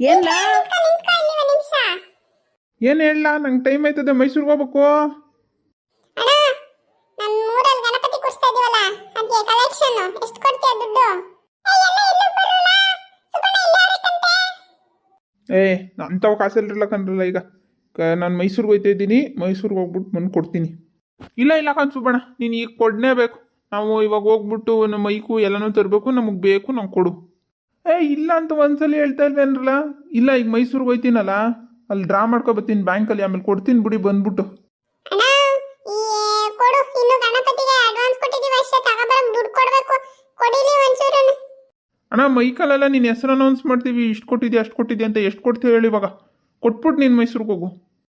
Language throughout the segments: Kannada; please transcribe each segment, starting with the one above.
ಏನ್ಲ? ಹೇಳ ನಿಂತ್ಕೊ ಇಲ್ಲಿ ಒಂದ್ ನಿಮಿಷ. ಏನು ಹೇಳಲ್ಲ ನಂಗೆ ಟೈಮ್ ಆಯ್ತದೆ ಮೈಸೂರಿಗೆ ಹೋಗ್ಬೇಕು. ಏ, ಅಂಥವು ಕಾಸಲ್ಲಿರಲ್ಲ ಕಣ್ರಲ್ಲ ಈಗ. ನಾನು ಮೈಸೂರಿಗೆ ಹೋಗ್ತಾ ಇದ್ದೀನಿ ಮೈಸೂರಿಗೆ ಹೋಗ್ಬಿಟ್ಟು ಬಂದು ಕೊಡ್ತೀನಿ. ಇಲ್ಲ ಇಲ್ಲ ಕಾನ್ ಸುಬ್ಬಣ್ಣ ನೀನು ಈಗ ಕೊಡಲೇಬೇಕು ನಾವು ಇವಾಗ ಹೋಗ್ಬಿಟ್ಟು ನಮ್ಮ ಮೈಕು ಎಲ್ಲನೂ ತರಬೇಕು ನಮಗೆ ಬೇಕು ನಾವು ಕೊಡು. ಏ ಇಲ್ಲ ಅಂತ ಒಂದ್ಸಲ ಹೇಳ್ತಾ ಇಲ್ವೇನ್ರಲ್ಲ ಇಲ್ಲ ಈಗ ಮೈಸೂರಿಗೆ ಹೋಯ್ತೀನಲ್ಲ? ಅಲ್ಲಿ ಡ್ರಾ ಮಾಡ್ಕೋ ಬರ್ತೀನಿ ಬ್ಯಾಂಕಲ್ಲಿ ಆಮೇಲೆ ಕೊಡ್ತೀನಿ ಬಿಡಿ ಬಂದ್ಬಿಟ್ಟು. ಅಣ್ಣ ಮೈಕಲ್ಲೆಲ್ಲ ನಿನ್ನ ಹೆಸರು ಅನೌನ್ಸ್ ಮಾಡ್ತೀವಿ. ಇಷ್ಟು ಕೊಟ್ಟಿದ್ಯಾ ಅಷ್ಟು ಕೊಟ್ಟಿದ್ಯಾ ಅಂತ ಎಷ್ಟು ಕೊಡ್ತೀವಿ ಹೇಳಿ ಇವಾಗ. ಕೊಟ್ಬಿಟ್ಟು ನೀನು ಮೈಸೂರಿಗೆ ಹೋಗು.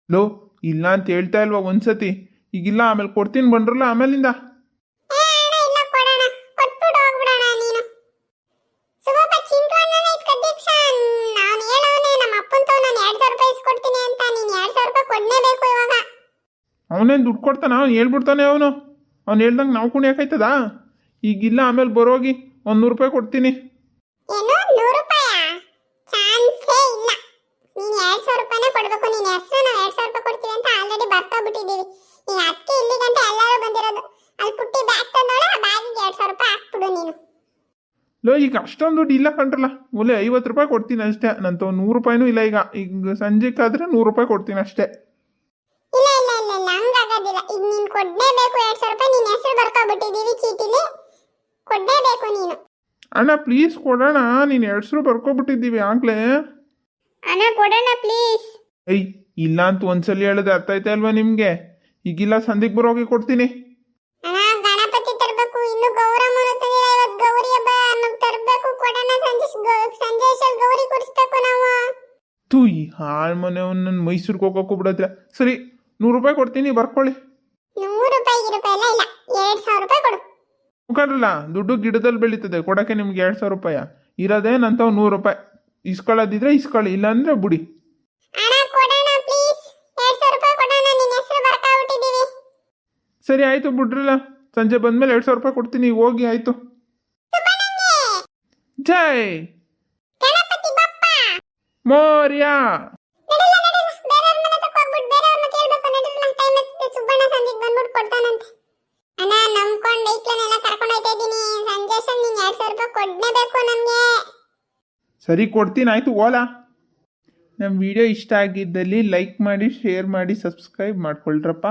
ಲೋ ಇಲ್ಲ ಅಂತ ಹೇಳ್ತಾ ಇಲ್ವಾ ಒಂದ್ಸತಿ? ಈಗಿಲ್ಲ ಆಮೇಲೆ ಕೊಡ್ತೀನಿ ಬಂದ್ರಲ್ಲ ಆಮೇಲಿಂದ. ಅವನೇನು ದುಡ್ಡು ಕೊಡ್ತಾನೆ? ಅವ್ನು ಹೇಳ್ಬಿಡ್ತಾನೆ ಅವನು. ಅವ್ನು ಹೇಳ್ದಂಗೆ ನಾವು ಕುಣಿಯಾಕೈತದ ಈಗಿಲ್ಲ ಆಮೇಲೆ ಬರೋಗಿ ಒಂದು ನೂರು ರೂಪಾಯಿ ಕೊಡ್ತೀನಿ. ಲೋ ಈಗ ಅಷ್ಟೊಂದು ದುಡ್ಡು ಇಲ್ಲ ಕಂಡ್ರಲ್ಲ? ಒಲೆ ಐವತ್ತು ರೂಪಾಯಿ ಕೊಡ್ತೀನಿ ಅಷ್ಟೇ. ನಂತ ನೂರು ರೂಪಾಯಿನೂ ಇಲ್ಲ ಈಗ. ಈಗ ಸಂಜೆಗಾದ್ರೆ ನೂರು ರೂಪಾಯಿ ಕೊಡ್ತೀನಿ ಅಷ್ಟೇ. ಇಲ್ಲ ಹಂಗಾಗೋದಿಲ್ಲ ಈಗ ನೀನ್ ಕೊಡಲೇಬೇಕು ಎರಡು ಸಾವಿರ ರೂಪಾಯಿ ನಿನ್ನ ಹೆಸರು ಬರ್ಕೊಬಿಟ್ಟಿದೀವಿ ಚೀಟಿಲಿ. ಕೊಡಲೇಬೇಕು ನೀನು. ಅಣ್ಣ ಪ್ಲೀಸ್ ಕೊಡೋಣ. ನೀನು ಸಾವಿರ ಬರ್ಕೊಬಿಟ್ಟಿದ್ದೀವಿ ಆಗ್ಲೇ. ಅಣ್ಣ ಕೊಡೋಣ ಪ್ಲೀಸ್ ಏಯ್ ಇಲ್ಲ ಅಂತ ಒಂದ್ಸಲಿ ಹೇಳಿದ್ರೆ ಅರ್ಥ ಆಯ್ತಾ ಅಲ್ವಾ ನಿಮಗೆ? ಈಗಿಲ್ಲ ಸಂದಿಗೆ ಬರೋಗಿ ಕೊಡ್ತೀನಿ. ಅಣ್ಣ ಗಣಪತಿ ತರಬೇಕು ಇನ್ನು ತಂದಿಲ್ಲ ಇವತ್ತು ಗೌರಿ ಹಬ್ಬ ನಮ್ಗೆ ತರಬೇಕು ಕೊಡೋಣ ಸಂಜೆ ಸಂಜೆ ಗೌರಿ ಕೊಡಿಸ್ಬೇಕು ನಾವು. ತೂ ಈ ಹಾಳು ಮನೆ ನನ್ನ ಮೈಸೂರಿಗೆ ಹೋಗೋಕ್ಕೂ ಬಿಡೋದಿಲ್ಲ ಸರಿ ನೂರು ರೂಪಾಯಿ ಕೊಡ್ತೀನಿ ಬರ್ಕೊಳ್ಳಿ. ನೂರು ರೂಪಾಯಿ ರೂಪಾಯಿ ಎಲ್ಲ ಇಲ್ಲ. ಎರಡು ಸಾವಿರ ರೂಪಾಯಿ ಕೊಡು. ಮುಖಂಡ್ರಲ್ಲ ದುಡ್ಡು ಗಿಡದಲ್ಲಿ ಬೆಳೀತದೆ. ಕೊಡೋಕ್ಕೆ ನಿಮ್ಗೆ ಎರಡು ಸಾವಿರ ರೂಪಾಯಿ. ಇರೋದೇ ನಂತವ್ ನೂರು ರೂಪಾಯಿ. ಇಸ್ಕೊಳ್ಳೋದಿದ್ರೆ ಇಸ್ಕೊಳ್ಳಿ ಇಲ್ಲಾಂದ್ರೆ ಬಿಡಿ. ಸರಿ ಆಯಿತು ಬಿಡ್ರಲ್ಲ. ಸಂಜೆ ಬಂದಮೇಲೆ ಎರಡು ಸಾವಿರ ರೂಪಾಯಿ ಕೊಡ್ತೀನಿ ಹೋಗಿ ಆಯಿತು. ಜೈ. ಮೋರ್ಯ. ಸರಿ ಕೊಡ್ತೀನಿ. ಆಯ್ತು ಓಲಾ. ನಮ್ಮ ವಿಡಿಯೋ ಇಷ್ಟ ಆಗಿದ್ದಲ್ಲಿ ಲೈಕ್ ಮಾಡಿ ಶೇರ್ ಮಾಡಿ ಸಬ್ಸ್ಕ್ರೈಬ್ ಮಾಡ್ಕೊಳ್ರಪ್ಪ.